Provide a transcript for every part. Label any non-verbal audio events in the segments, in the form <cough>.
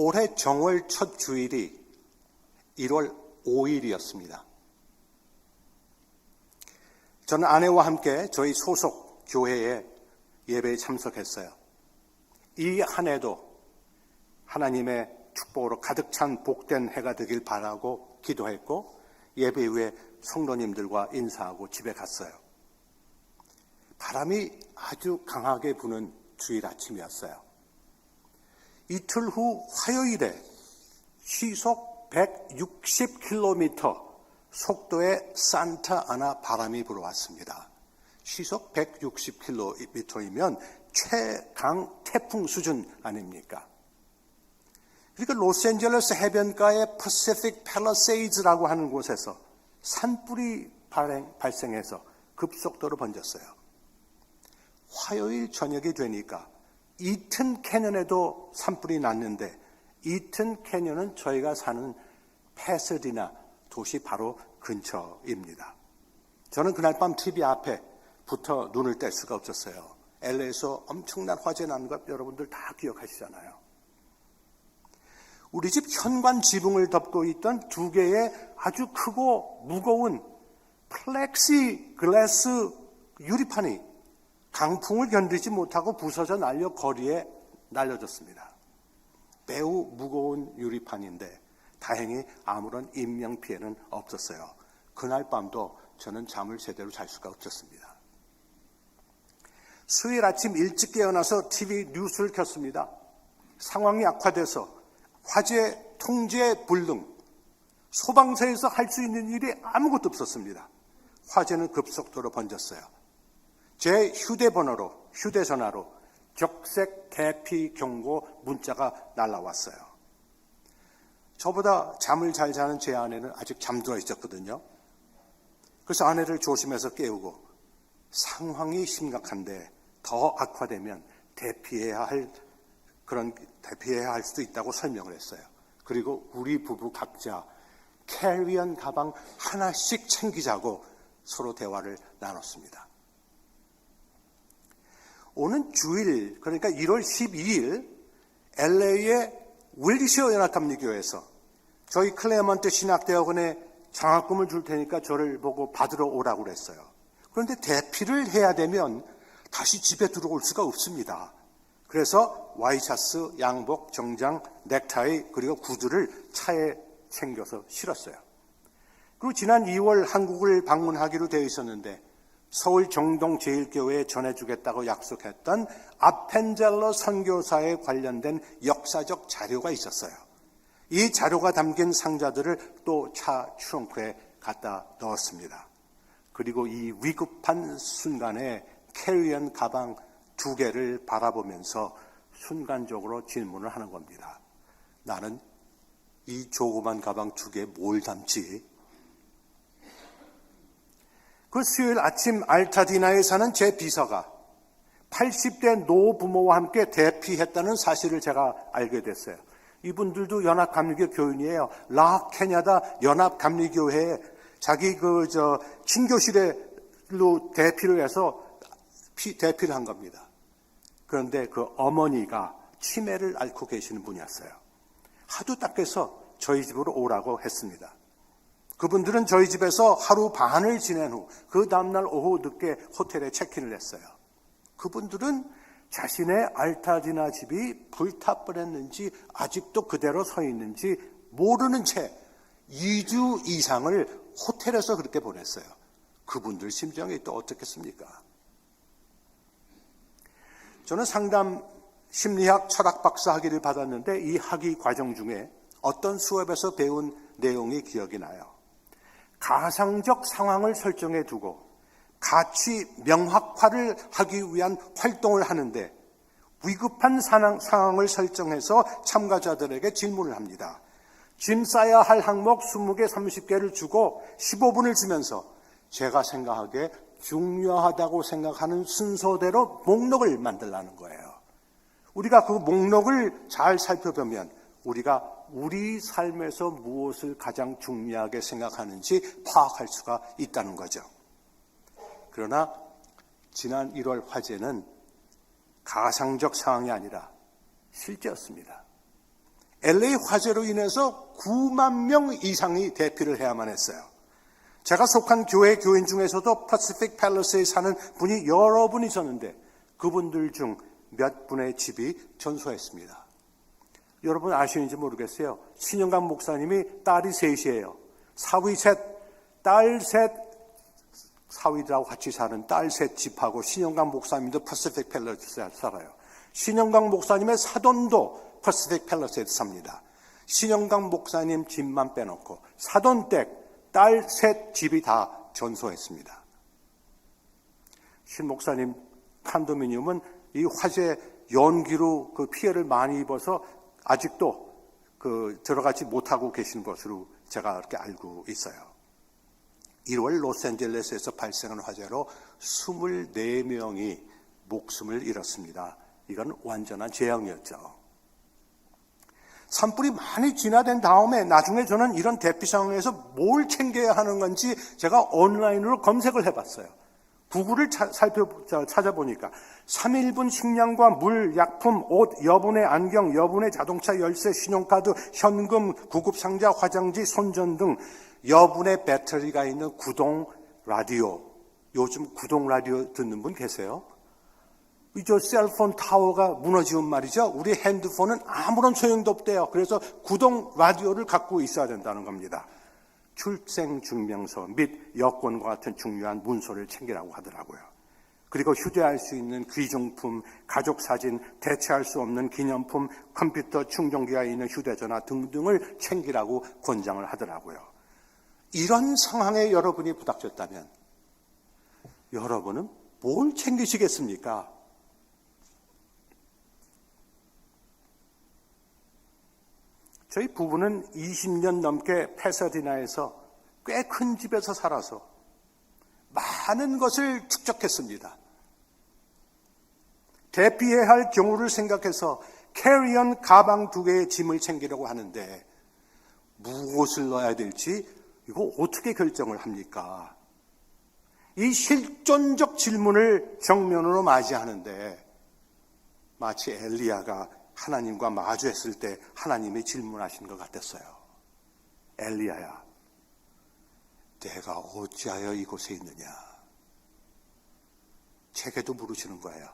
올해 정월 첫 주일이 1월 5일이었습니다. 저는 아내와 함께 저희 소속 교회에 예배에 참석했어요. 이 한 해도 하나님의 축복으로 가득 찬 복된 해가 되길 바라고 기도했고 예배 후에 성도님들과 인사하고 집에 갔어요. 바람이 아주 강하게 부는 주일 아침이었어요. 이틀 후 화요일에 시속 160km 속도의 산타 아나 바람이 불어왔습니다. 시속 160km이면 최강 태풍 수준 아닙니까? 그러니까 로스앤젤레스 해변가의 퍼시픽 팰러세이즈라고 하는 곳에서 산불이 발생해서 급속도로 번졌어요. 화요일 저녁이 되니까 이튼 캐년에도 산불이 났는데 이튼 캐년은 저희가 사는 패서디나 도시 바로 근처입니다. 저는 그날 밤 TV 앞에 붙어 눈을 뗄 수가 없었어요. LA에서 엄청난 화재 난 것 여러분들 다 기억하시잖아요. 우리 집 현관 지붕을 덮고 있던 두 개의 아주 크고 무거운 플렉시 글래스 유리판이 강풍을 견디지 못하고 부서져 날려 거리에 날려졌습니다. 매우 무거운 유리판인데 다행히 아무런 인명 피해는 없었어요. 그날 밤도 저는 잠을 제대로 잘 수가 없었습니다. 수요일 아침 일찍 깨어나서 TV 뉴스를 켰습니다. 상황이 악화돼서 화재 통제 불능, 소방서에서 할 수 있는 일이 아무것도 없었습니다. 화재는 급속도로 번졌어요. 제 휴대번호로, 휴대전화로 적색 대피 경고 문자가 날라왔어요. 저보다 잠을 잘 자는 제 아내는 아직 잠들어 있었거든요. 그래서 아내를 조심해서 깨우고 상황이 심각한데 더 악화되면 대피해야 할 그런 대피해야 할 수도 있다고 설명을 했어요. 그리고 우리 부부 각자 캐리언 가방 하나씩 챙기자고 서로 대화를 나눴습니다. 오는 주일, 그러니까 1월 12일 LA의 윌리시어 연합감리교회에서 저희 클레먼트 신학대학원에 장학금을 줄 테니까 저를 보고 받으러 오라고 그랬어요. 그런데 대피를 해야 되면 다시 집에 들어올 수가 없습니다. 그래서 와이셔츠, 양복, 정장, 넥타이 그리고 구두를 차에 챙겨서 실었어요. 그리고 지난 2월 한국을 방문하기로 되어 있었는데 서울 정동 제일교회에 전해주겠다고 약속했던 아펜젤러 선교사에 관련된 역사적 자료가 있었어요. 이 자료가 담긴 상자들을 또 차 트렁크에 갖다 넣었습니다. 그리고 이 위급한 순간에 캐리언 가방 두 개를 바라보면서 순간적으로 질문을 하는 겁니다. 나는 이 조그만 가방 두 개에 뭘 담지? 그 수요일 아침 알타디나에 사는 제 비서가 80대 노부모와 함께 대피했다는 사실을 제가 알게 됐어요. 이분들도 연합감리교 교인이에요. 라 케냐다 연합감리교회에 자기 그 저 친교실로 대피를 해서 피, 대피를 한 겁니다. 그런데 그 어머니가 치매를 앓고 계시는 분이었어요. 하도 딱해서 저희 집으로 오라고 했습니다. 그분들은 저희 집에서 하루 반을 지낸 후 그 다음날 오후 늦게 호텔에 체크인을 했어요. 그분들은 자신의 알타디나 집이 불타버렸는지 아직도 그대로 서 있는지 모르는 채 2주 이상을 호텔에서 그렇게 보냈어요. 그분들 심정이 또 어떻겠습니까? 저는 상담 심리학 철학 박사 학위를 받았는데 이 학위 과정 중에 어떤 수업에서 배운 내용이 기억이 나요. 가상적 상황을 설정해 두고 가치 명확화를 하기 위한 활동을 하는데 위급한 상황을 설정해서 참가자들에게 질문을 합니다. 짐 싸야 할 항목 20개, 30개를 주고 15분을 주면서 제가 생각하기에 중요하다고 생각하는 순서대로 목록을 만들라는 거예요. 우리가 그 목록을 잘 살펴보면 우리가 우리 삶에서 무엇을 가장 중요하게 생각하는지 파악할 수가 있다는 거죠. 그러나 지난 1월 화재는 가상적 상황이 아니라 실제였습니다. LA 화재로 인해서 9만 명 이상이 대피를 해야만 했어요. 제가 속한 교회 교인 중에서도 퍼시픽 팰러스에 사는 분이 여러 분 있었는데 그분들 중 몇 분의 집이 전소했습니다. 여러분 아시는지 모르겠어요. 신영감 목사님이 딸이 셋이에요. 사위 셋, 딸 셋, 사위들하고 같이 사는 딸 셋 집하고 신영강 목사님도 퍼시픽 팰러스에 살아요. 신영강 목사님의 사돈도 퍼시픽 팰러스에 삽니다. 신영강 목사님 집만 빼놓고 사돈 댁 딸 셋 집이 다 전소했습니다. 신 목사님 칸도미니움은 이 화재 연기로 그 피해를 많이 입어서 아직도 그 들어가지 못하고 계신 것으로 제가 그렇게 알고 있어요. 1월 로스앤젤레스에서 발생한 화재로 24명이 목숨을 잃었습니다. 이건 완전한 재앙이었죠. 산불이 많이 진화된 다음에 나중에 저는 이런 대피 상황에서 뭘 챙겨야 하는 건지 제가 온라인으로 검색을 해봤어요. 구글을 차, 살펴 찾아보니까 3일분 식량과 물, 약품, 옷, 여분의 안경, 여분의 자동차 열쇠, 신용카드, 현금, 구급 상자, 화장지, 손전 등 여분의 배터리가 있는 구동 라디오. 요즘 구동 라디오 듣는 분 계세요? 이저 셀폰 타워가 무너지면 말이죠. 우리 핸드폰은 아무런 소용도 없대요. 그래서 구동 라디오를 갖고 있어야 된다는 겁니다. 출생 증명서 및 여권과 같은 중요한 문서를 챙기라고 하더라고요. 그리고 휴대할 수 있는 귀중품, 가족 사진, 대체할 수 없는 기념품, 컴퓨터 충전기가 있는 휴대전화 등등을 챙기라고 권장을 하더라고요. 이런 상황에 여러분이 부닥쳤다면 여러분은 뭘 챙기시겠습니까? 저희 부부는 20년 넘게 페사디나에서 꽤 큰 집에서 살아서 많은 것을 축적했습니다. 대피해야 할 경우를 생각해서 캐리언 가방 두 개의 짐을 챙기려고 하는데 무엇을 넣어야 될지 이거 어떻게 결정을 합니까? 이 실존적 질문을 정면으로 맞이하는데 마치 엘리야가 하나님과 마주했을 때 하나님이 질문하신 것 같았어요. 엘리야야, 내가 어찌하여 이곳에 있느냐? 책에도 물으시는 거예요.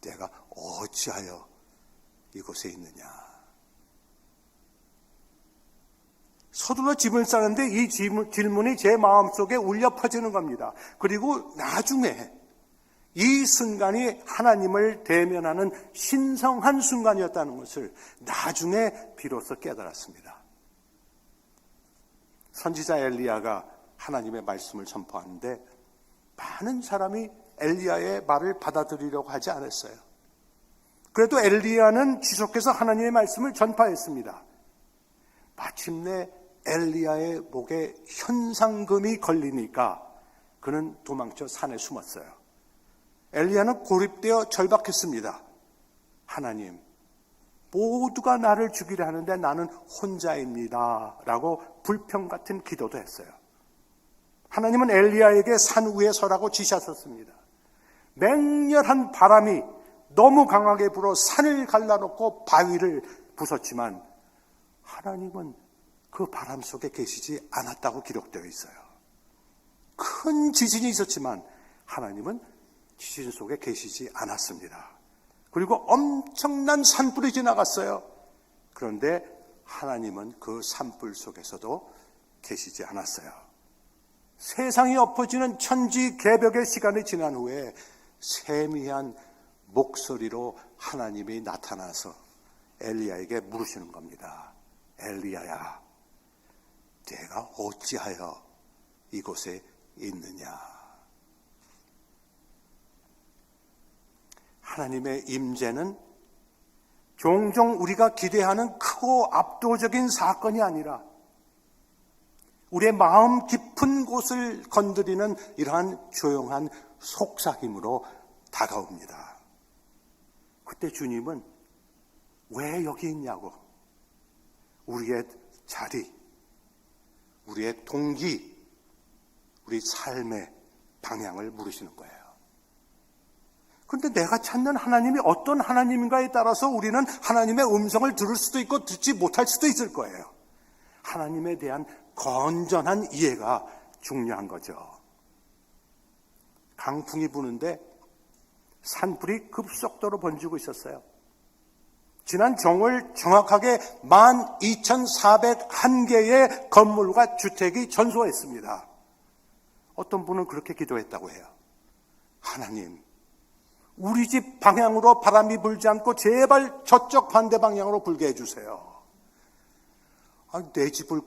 내가 어찌하여 이곳에 있느냐? 서둘러 집을 싸는데 이 질문이 제 마음속에 울려 퍼지는 겁니다. 그리고 나중에 이 순간이 하나님을 대면하는 신성한 순간이었다는 것을 나중에 비로소 깨달았습니다. 선지자 엘리야가 하나님의 말씀을 선포하는데 많은 사람이 엘리야의 말을 받아들이려고 하지 않았어요. 그래도 엘리야는 지속해서 하나님의 말씀을 전파했습니다. 마침내 엘리야의 목에 현상금이 걸리니까 그는 도망쳐 산에 숨었어요. 엘리야는 고립되어 절박했습니다. 하나님, 모두가 나를 죽이려 하는데 나는 혼자입니다. 라고 불평 같은 기도도 했어요. 하나님은 엘리야에게 산 위에 서라고 지시하셨습니다. 맹렬한 바람이 너무 강하게 불어 산을 갈라놓고 바위를 부쉈지만 하나님은 그 바람 속에 계시지 않았다고 기록되어 있어요. 큰 지진이 있었지만 하나님은 지진 속에 계시지 않았습니다. 그리고 엄청난 산불이 지나갔어요. 그런데 하나님은 그 산불 속에서도 계시지 않았어요. 세상이 엎어지는 천지 개벽의 시간이 지난 후에 세미한 목소리로 하나님이 나타나서 엘리야에게 물으시는 겁니다. 엘리야야, 내가 어찌하여 이곳에 있느냐? 하나님의 임재는 종종 우리가 기대하는 크고 압도적인 사건이 아니라 우리의 마음 깊은 곳을 건드리는 이러한 조용한 속삭임으로 다가옵니다. 그때 주님은 왜 여기 있냐고 우리의 자리, 우리의 동기, 우리 삶의 방향을 물으시는 거예요. 근데 내가 찾는 하나님이 어떤 하나님인가에 따라서 우리는 하나님의 음성을 들을 수도 있고 듣지 못할 수도 있을 거예요. 하나님에 대한 건전한 이해가 중요한 거죠. 강풍이 부는데 산불이 급속도로 번지고 있었어요. 지난 정월 정확하게 12,401개의 건물과 주택이 전소했습니다. 어떤 분은 그렇게 기도했다고 해요. 하나님, 우리 집 방향으로 바람이 불지 않고 제발 저쪽 반대 방향으로 불게 해주세요. 아, 내 집을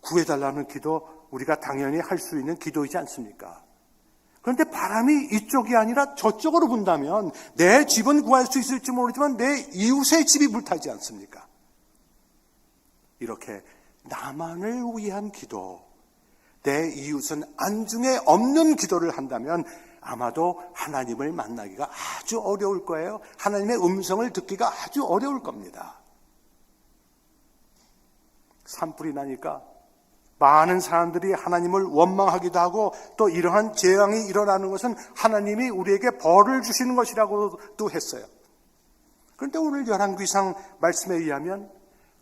구해달라는 기도 우리가 당연히 할 수 있는 기도이지 않습니까? 그런데 바람이 이쪽이 아니라 저쪽으로 분다면 내 집은 구할 수 있을지 모르지만 내 이웃의 집이 불타지 않습니까? 이렇게 나만을 위한 기도, 내 이웃은 안중에 없는 기도를 한다면 아마도 하나님을 만나기가 아주 어려울 거예요. 하나님의 음성을 듣기가 아주 어려울 겁니다. 산불이 나니까 많은 사람들이 하나님을 원망하기도 하고 또 이러한 재앙이 일어나는 것은 하나님이 우리에게 벌을 주시는 것이라고도 했어요. 그런데 오늘 열왕기상 말씀에 의하면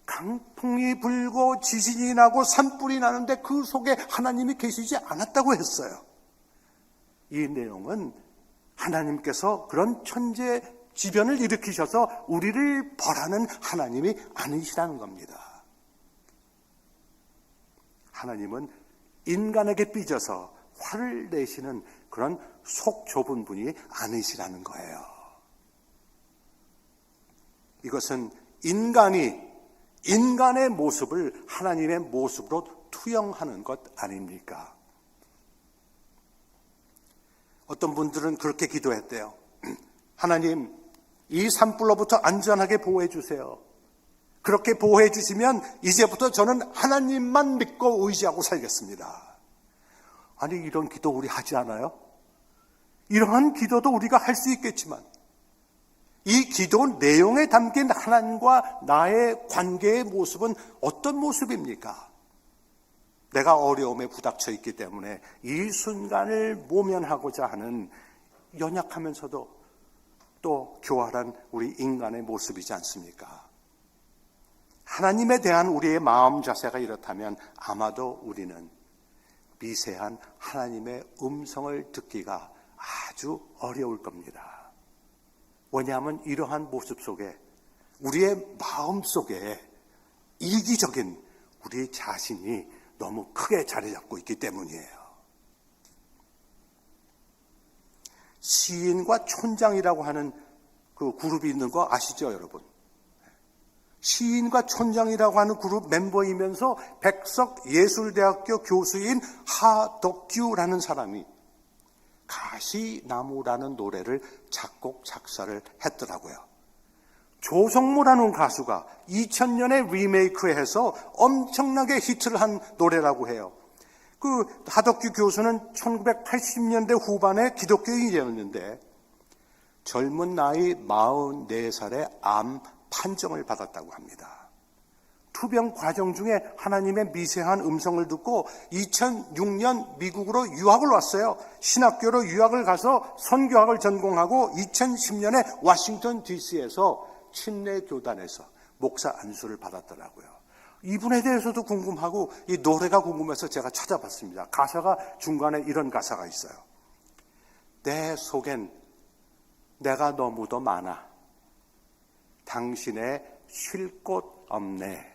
강풍이 불고 지진이 나고 산불이 나는데 그 속에 하나님이 계시지 않았다고 했어요. 이 내용은 하나님께서 그런 천재 지변을 일으키셔서 우리를 벌하는 하나님이 아니시라는 겁니다. 하나님은 인간에게 삐져서 화를 내시는 그런 속 좁은 분이 아니시라는 거예요. 이것은 인간이 인간의 모습을 하나님의 모습으로 투영하는 것 아닙니까? 어떤 분들은 그렇게 기도했대요. <clears throat> 하나님, 이 산불로부터 안전하게 보호해 주세요. 그렇게 보호해 주시면 이제부터 저는 하나님만 믿고 의지하고 살겠습니다. 아니, 이런 기도 우리 하지 않아요? 이러한 기도도 우리가 할 수 있겠지만, 이 기도 내용에 담긴 하나님과 나의 관계의 모습은 어떤 모습입니까? 내가 어려움에 부닥쳐 있기 때문에 이 순간을 모면하고자 하는 연약하면서도 또 교활한 우리 인간의 모습이지 않습니까? 하나님에 대한 우리의 마음 자세가 이렇다면 아마도 우리는 미세한 하나님의 음성을 듣기가 아주 어려울 겁니다. 왜냐하면 이러한 모습 속에 우리의 마음 속에 이기적인 우리 자신이 너무 크게 자리 잡고 있기 때문이에요. 시인과 촌장이라고 하는 그 그룹이 있는 거 아시죠, 여러분? 시인과 촌장이라고 하는 그룹 멤버이면서 백석 예술대학교 교수인 하덕규라는 사람이 가시나무라는 노래를 작곡, 작사를 했더라고요. 조성모라는 가수가 2000년에 리메이크해서 엄청나게 히트를 한 노래라고 해요. 그 하덕규 교수는 1980년대 후반에 기독교인이었는데 젊은 나이 44살에 암 판정을 받았다고 합니다. 투병 과정 중에 하나님의 미세한 음성을 듣고 2006년 미국으로 유학을 왔어요. 신학교로 유학을 가서 선교학을 전공하고 2010년에 워싱턴 DC에서 침례 교단에서 목사 안수를 받았더라고요. 이분에 대해서도 궁금하고 이 노래가 궁금해서 제가 찾아봤습니다. 가사가 중간에 이런 가사가 있어요. 내 속엔 내가 너무도 많아. 당신의 쉴 곳 없네.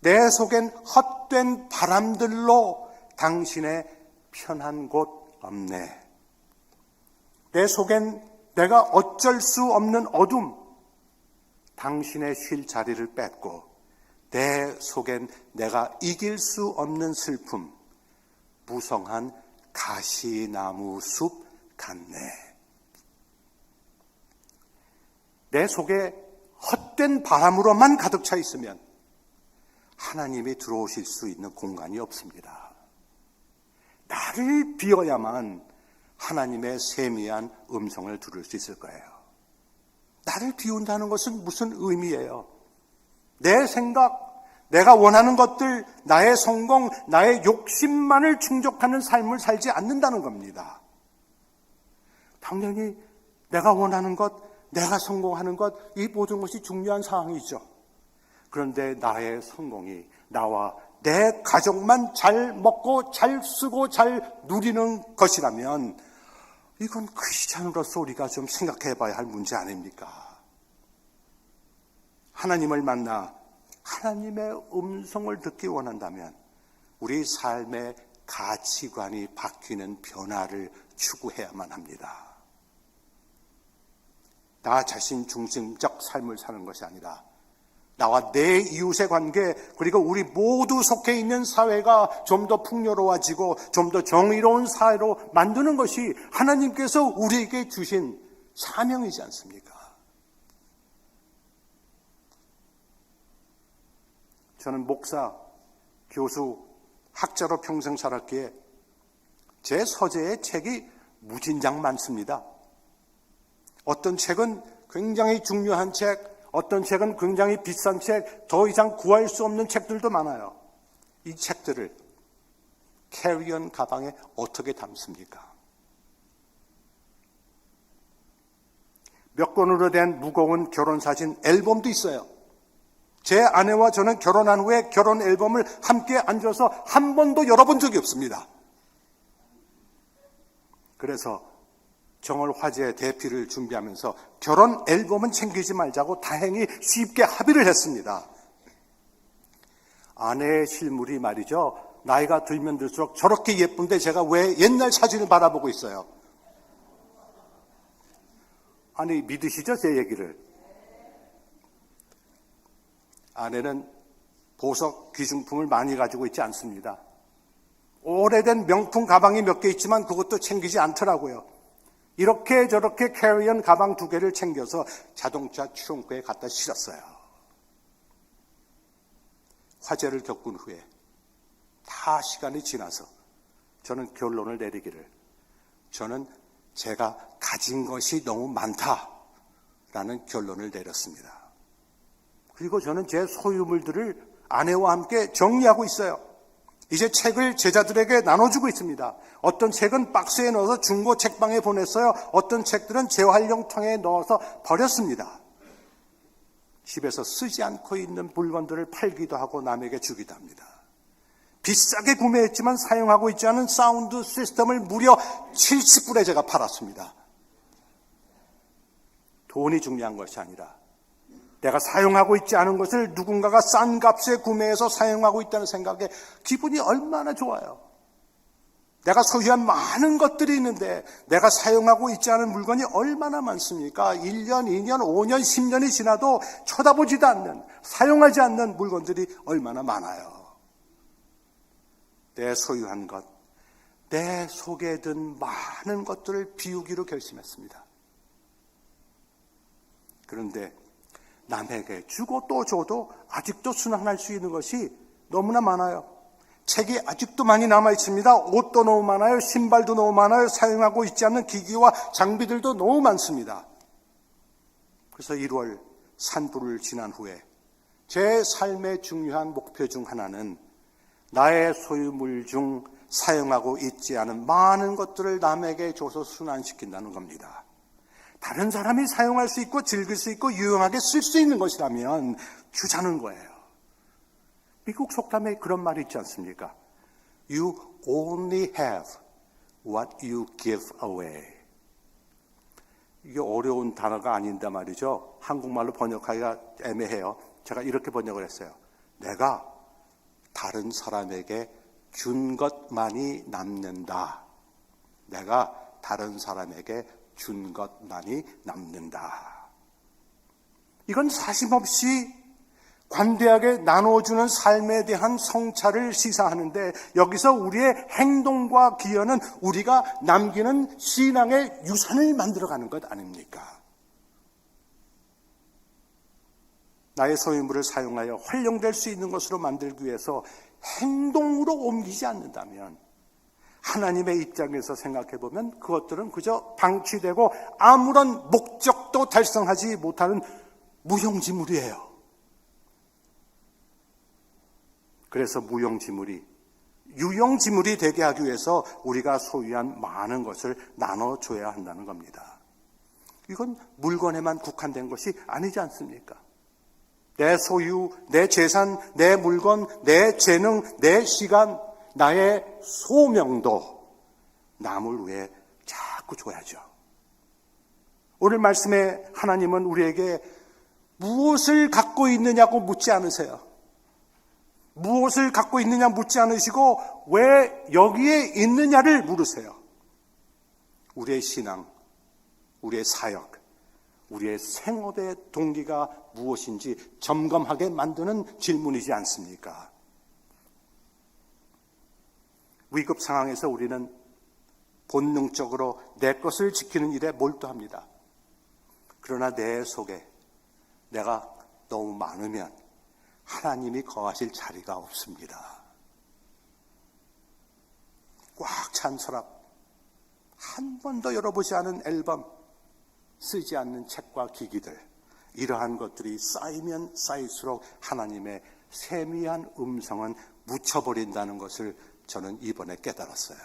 내 속엔 헛된 바람들로 당신의 편한 곳 없네. 내 속엔 내가 어쩔 수 없는 어둠, 당신의 쉴 자리를 뺏고 내 속엔 내가 이길 수 없는 슬픔, 무성한 가시나무 숲 같네. 내 속에 헛된 바람으로만 가득 차 있으면 하나님이 들어오실 수 있는 공간이 없습니다. 나를 비워야만 하나님의 세미한 음성을 들을 수 있을 거예요. 나를 비운다는 것은 무슨 의미예요? 내 생각, 내가 원하는 것들, 나의 성공, 나의 욕심만을 충족하는 삶을 살지 않는다는 겁니다. 당연히 내가 원하는 것, 내가 성공하는 것, 이 모든 것이 중요한 상황이죠. 그런데 나의 성공이 나와 내 가족만 잘 먹고 잘 쓰고 잘 누리는 것이라면 이건 크리스찬으로서 우리가 좀 생각해 봐야 할 문제 아닙니까? 하나님을 만나 하나님의 음성을 듣기 원한다면 우리 삶의 가치관이 바뀌는 변화를 추구해야만 합니다. 나 자신 중심적 삶을 사는 것이 아니라 나와 내 이웃의 관계 그리고 우리 모두 속해 있는 사회가 좀 더 풍요로워지고 좀 더 정의로운 사회로 만드는 것이 하나님께서 우리에게 주신 사명이지 않습니까? 저는 목사, 교수, 학자로 평생 살았기에 제 서재에 책이 무진장 많습니다. 어떤 책은 굉장히 중요한 책, 어떤 책은 굉장히 비싼 책, 더 이상 구할 수 없는 책들도 많아요. 이 책들을 캐리언 가방에 어떻게 담습니까? 몇 권으로 된 무거운 결혼 사진 앨범도 있어요. 제 아내와 저는 결혼한 후에 결혼 앨범을 함께 앉아서 한 번도 열어본 적이 없습니다. 그래서 정월 화제 대피를 준비하면서 결혼 앨범은 챙기지 말자고 다행히 쉽게 합의를 했습니다. 아내의 실물이 말이죠. 나이가 들면 들수록 저렇게 예쁜데 제가 왜 옛날 사진을 바라보고 있어요? 아니, 믿으시죠? 제 얘기를. 아내는 보석 귀중품을 많이 가지고 있지 않습니다. 오래된 명품 가방이 몇 개 있지만 그것도 챙기지 않더라고요. 이렇게 저렇게 캐리언 가방 두 개를 챙겨서 자동차 트렁크에 갖다 실었어요. 화재를 겪은 후에 다 시간이 지나서 저는 결론을 내리기를 저는 제가 가진 것이 너무 많다라는 결론을 내렸습니다. 그리고 저는 제 소유물들을 아내와 함께 정리하고 있어요. 이제 책을 제자들에게 나눠주고 있습니다. 어떤 책은 박스에 넣어서 중고 책방에 보냈어요. 어떤 책들은 재활용통에 넣어서 버렸습니다. 집에서 쓰지 않고 있는 물건들을 팔기도 하고 남에게 주기도 합니다. 비싸게 구매했지만 사용하고 있지 않은 사운드 시스템을 무려 70불에 제가 팔았습니다. 돈이 중요한 것이 아니라 내가 사용하고 있지 않은 것을 누군가가 싼 값에 구매해서 사용하고 있다는 생각에 기분이 얼마나 좋아요. 내가 소유한 많은 것들이 있는데 내가 사용하고 있지 않은 물건이 얼마나 많습니까? 1년, 2년, 5년, 10년이 지나도 쳐다보지도 않는, 사용하지 않는 물건들이 얼마나 많아요. 내 소유한 것, 내 속에 든 많은 것들을 비우기로 결심했습니다. 그런데 남에게 주고 또 줘도 아직도 순환할 수 있는 것이 너무나 많아요. 책이 아직도 많이 남아 있습니다. 옷도 너무 많아요. 신발도 너무 많아요. 사용하고 있지 않는 기기와 장비들도 너무 많습니다. 그래서 1월 산불을 지난 후에 제 삶의 중요한 목표 중 하나는 나의 소유물 중 사용하고 있지 않은 많은 것들을 남에게 줘서 순환시킨다는 겁니다. 다른 사람이 사용할 수 있고 즐길 수 있고 유용하게 쓸 수 있는 것이라면 주자는 거예요. 미국 속담에 그런 말이 있지 않습니까? You only have what you give away. 이게 어려운 단어가 아닌데 말이죠. 한국말로 번역하기가 애매해요. 제가 이렇게 번역을 했어요. 내가 다른 사람에게 준 것만이 남는다. 내가 다른 사람에게 준 것만이 남는다. 이건 사심없이 관대하게 나눠주는 삶에 대한 성찰을 시사하는데 여기서 우리의 행동과 기여는 우리가 남기는 신앙의 유산을 만들어가는 것 아닙니까? 나의 소유물을 사용하여 활용될 수 있는 것으로 만들기 위해서 행동으로 옮기지 않는다면 하나님의 입장에서 생각해 보면 그것들은 그저 방치되고 아무런 목적도 달성하지 못하는 무용지물이에요. 그래서 무용지물이 유용지물이 되게 하기 위해서 우리가 소유한 많은 것을 나눠줘야 한다는 겁니다. 이건 물건에만 국한된 것이 아니지 않습니까? 내 소유, 내 재산, 내 물건, 내 재능, 내 시간, 나의 소명도 남을 위해 자꾸 줘야죠. 오늘 말씀에 하나님은 우리에게 무엇을 갖고 있느냐고 묻지 않으세요. 무엇을 갖고 있느냐 묻지 않으시고 왜 여기에 있느냐를 물으세요. 우리의 신앙, 우리의 사역, 우리의 생업의 동기가 무엇인지 점검하게 만드는 질문이지 않습니까? 위급 상황에서 우리는 본능적으로 내 것을 지키는 일에 몰두합니다. 그러나 내 속에 내가 너무 많으면 하나님이 거하실 자리가 없습니다. 꽉 찬 서랍, 한 번도 열어보지 않은 앨범, 쓰지 않는 책과 기기들, 이러한 것들이 쌓이면 쌓일수록 하나님의 세미한 음성은 묻혀버린다는 것을 저는 이번에 깨달았어요.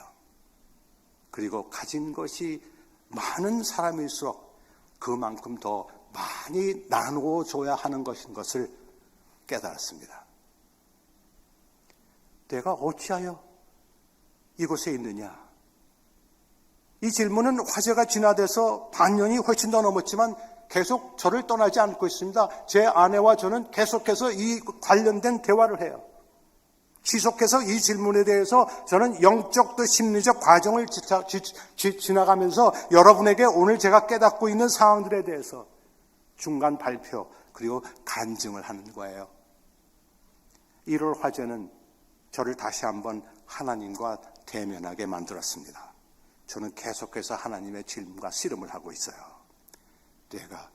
그리고 가진 것이 많은 사람일수록 그만큼 더 많이 나누어 줘야 하는 것인 것을 깨달았습니다. 내가 어찌하여 이곳에 있느냐? 이 질문은 화제가 진화돼서 반년이 훨씬 더 넘었지만 계속 저를 떠나지 않고 있습니다. 제 아내와 저는 계속해서 이 관련된 대화를 해요. 지속해서 이 질문에 대해서 저는 영적 또 심리적 과정을 지차, 지, 지, 지나가면서 여러분에게 오늘 제가 깨닫고 있는 상황들에 대해서 중간 발표 그리고 간증을 하는 거예요. 1월 화제는 저를 다시 한번 하나님과 대면하게 만들었습니다. 저는 계속해서 하나님의 질문과 씨름을 하고 있어요. 내가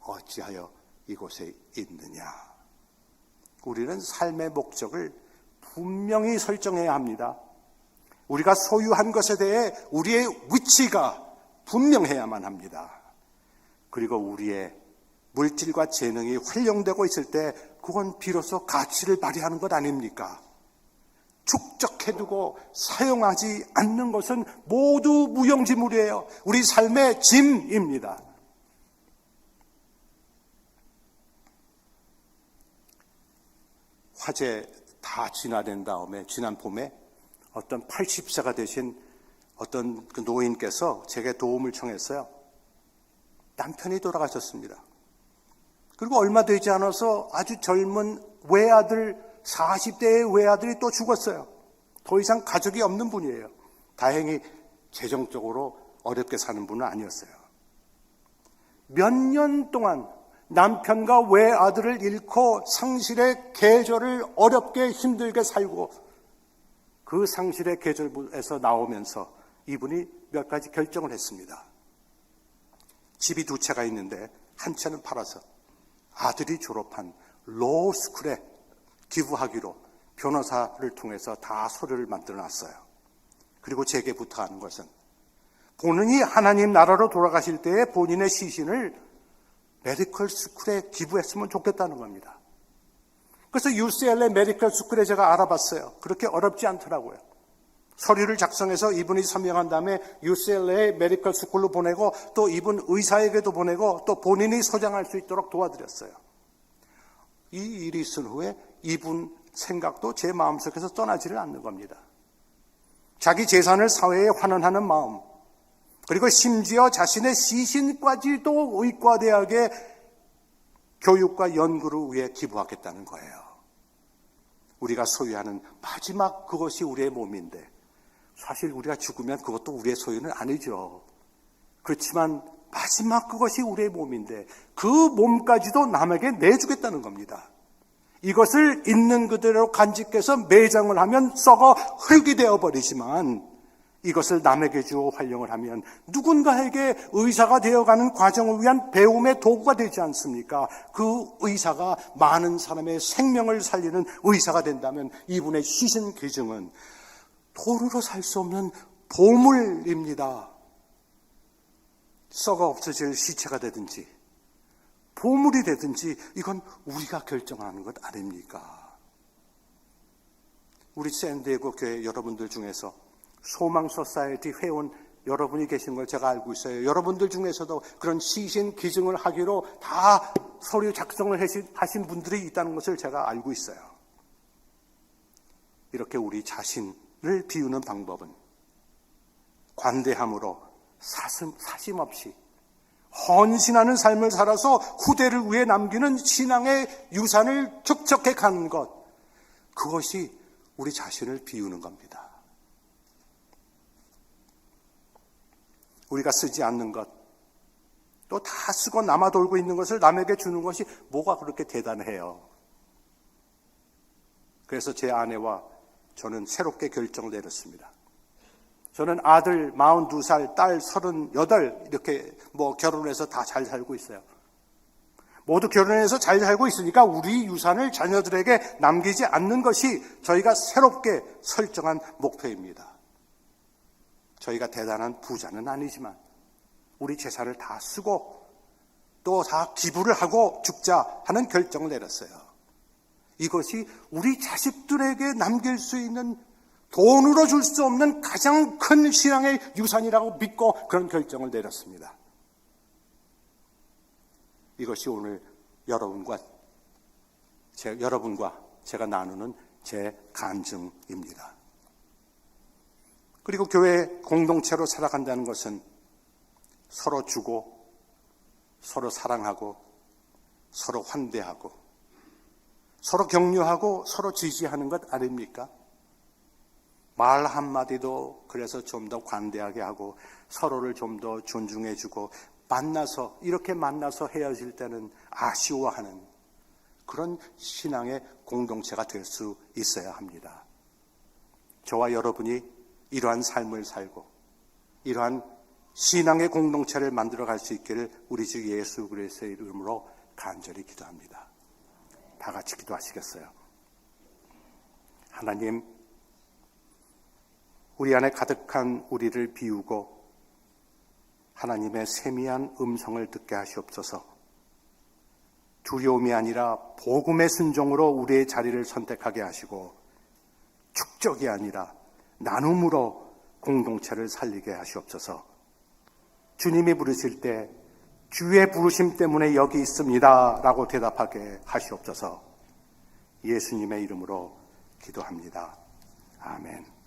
어찌하여 이곳에 있느냐? 우리는 삶의 목적을 분명히 설정해야 합니다. 우리가 소유한 것에 대해 우리의 위치가 분명해야만 합니다. 그리고 우리의 물질과 재능이 활용되고 있을 때 그건 비로소 가치를 발휘하는 것 아닙니까? 축적해두고 사용하지 않는 것은 모두 무용지물이에요. 우리 삶의 짐입니다. 화재 다 진화된 다음에 지난 봄에 어떤 80세가 되신 어떤 그 노인께서 제게 도움을 청했어요. 남편이 돌아가셨습니다. 그리고 얼마 되지 않아서 아주 젊은 외아들, 40대의 외아들이 또 죽었어요. 더 이상 가족이 없는 분이에요. 다행히 재정적으로 어렵게 사는 분은 아니었어요. 몇 년 동안 남편과 외아들을 잃고 상실의 계절을 어렵게 힘들게 살고 그 상실의 계절에서 나오면서 이분이 몇 가지 결정을 했습니다. 집이 두 채가 있는데 한 채는 팔아서 아들이 졸업한 로스쿨에 기부하기로 변호사를 통해서 다 서류를 만들어 놨어요. 그리고 제게 부탁하는 것은 본인이 하나님 나라로 돌아가실 때에 본인의 시신을 메디컬 스쿨에 기부했으면 좋겠다는 겁니다. 그래서 UCLA 메디컬 스쿨에 제가 알아봤어요. 그렇게 어렵지 않더라고요. 서류를 작성해서 이분이 서명한 다음에 UCLA 메디컬 스쿨로 보내고 또 이분 의사에게도 보내고 또 본인이 소장할 수 있도록 도와드렸어요. 이 일이 있은 후에 이분 생각도 제 마음속에서 떠나지를 않는 겁니다. 자기 재산을 사회에 환원하는 마음, 그리고 심지어 자신의 시신까지도 의과대학의 교육과 연구를 위해 기부하겠다는 거예요. 우리가 소유하는 마지막 그것이 우리의 몸인데, 사실 우리가 죽으면 그것도 우리의 소유는 아니죠. 그렇지만 마지막 그것이 우리의 몸인데, 그 몸까지도 남에게 내주겠다는 겁니다. 이것을 있는 그대로 간직해서 매장을 하면 썩어 흙이 되어버리지만 이것을 남에게 주어 활용을 하면 누군가에게 의사가 되어가는 과정을 위한 배움의 도구가 되지 않습니까? 그 의사가 많은 사람의 생명을 살리는 의사가 된다면 이분의 시신 계정은 도루로 살 수 없는 보물입니다. 썩어 없어질 시체가 되든지 보물이 되든지 이건 우리가 결정하는 것 아닙니까? 우리 샌디에고 교회 여러분들 중에서 소망 소사이티 회원 여러분이 계신 걸 제가 알고 있어요. 여러분들 중에서도 그런 시신 기증을 하기로 다 서류 작성을 하신- 분들이 있다는 것을 제가 알고 있어요. 이렇게 우리 자신을 비우는 방법은 관대함으로 사심, 사심 없이 헌신하는 삶을 살아서 후대를 위해 남기는 신앙의 유산을 축적해 가는 것. 그것이 우리 자신을 비우는 겁니다. 우리가 쓰지 않는 것, 또 다 쓰고 남아 돌고 있는 것을 남에게 주는 것이 뭐가 그렇게 대단해요. 그래서 제 아내와 저는 새롭게 결정을 내렸습니다. 저는 아들 42살, 딸 38, 이렇게 뭐 결혼해서 다 잘 살고 있어요. 모두 결혼해서 잘 살고 있으니까 우리 유산을 자녀들에게 남기지 않는 것이 저희가 새롭게 설정한 목표입니다. 저희가 대단한 부자는 아니지만 우리 재산을 다 쓰고 또 다 기부를 하고 죽자 하는 결정을 내렸어요. 이것이 우리 자식들에게 남길 수 있는 돈으로 줄 수 없는 가장 큰 신앙의 유산이라고 믿고 그런 결정을 내렸습니다. 이것이 오늘 여러분과 제, 여러분과 제가 나누는 제 간증입니다. 그리고 교회 공동체로 살아간다는 것은 서로 주고 서로 사랑하고 서로 환대하고 서로 격려하고 서로 지지하는 것 아닙니까? 말 한마디도 그래서 좀 더 관대하게 하고 서로를 좀 더 존중해 주고 만나서 이렇게 만나서 헤어질 때는 아쉬워하는 그런 신앙의 공동체가 될 수 있어야 합니다. 저와 여러분이 이러한 삶을 살고 이러한 신앙의 공동체를 만들어 갈 수 있기를 우리 주 예수 그리스도의 이름으로 간절히 기도합니다. 다 같이 기도하시겠어요? 하나님, 우리 안에 가득한 우리를 비우고 하나님의 세미한 음성을 듣게 하시옵소서. 두려움이 아니라 복음의 순종으로 우리의 자리를 선택하게 하시고 축적이 아니라 나눔으로 공동체를 살리게 하시옵소서. 주님이 부르실 때 주의 부르심 때문에 여기 있습니다. 라고 대답하게 하시옵소서. 예수님의 이름으로 기도합니다. 아멘.